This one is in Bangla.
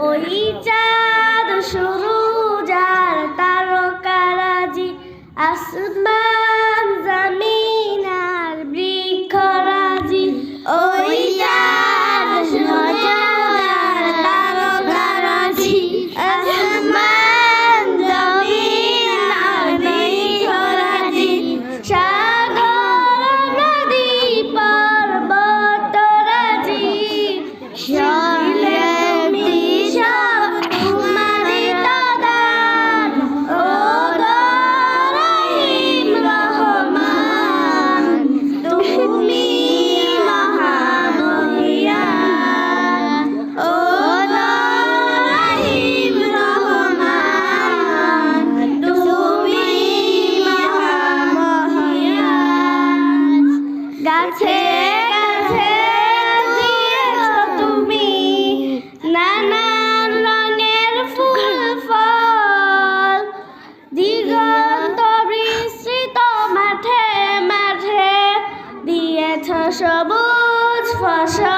ওই চাঁদ শুরু যার তারকারাজি আসমান গাছে কাছে দিয়েছ তুমি নানান রঙের ফুল, ফল। দিগন্ত বিস্তৃত মাঠে মাঠে দিয়েছ সবুজ ফসল।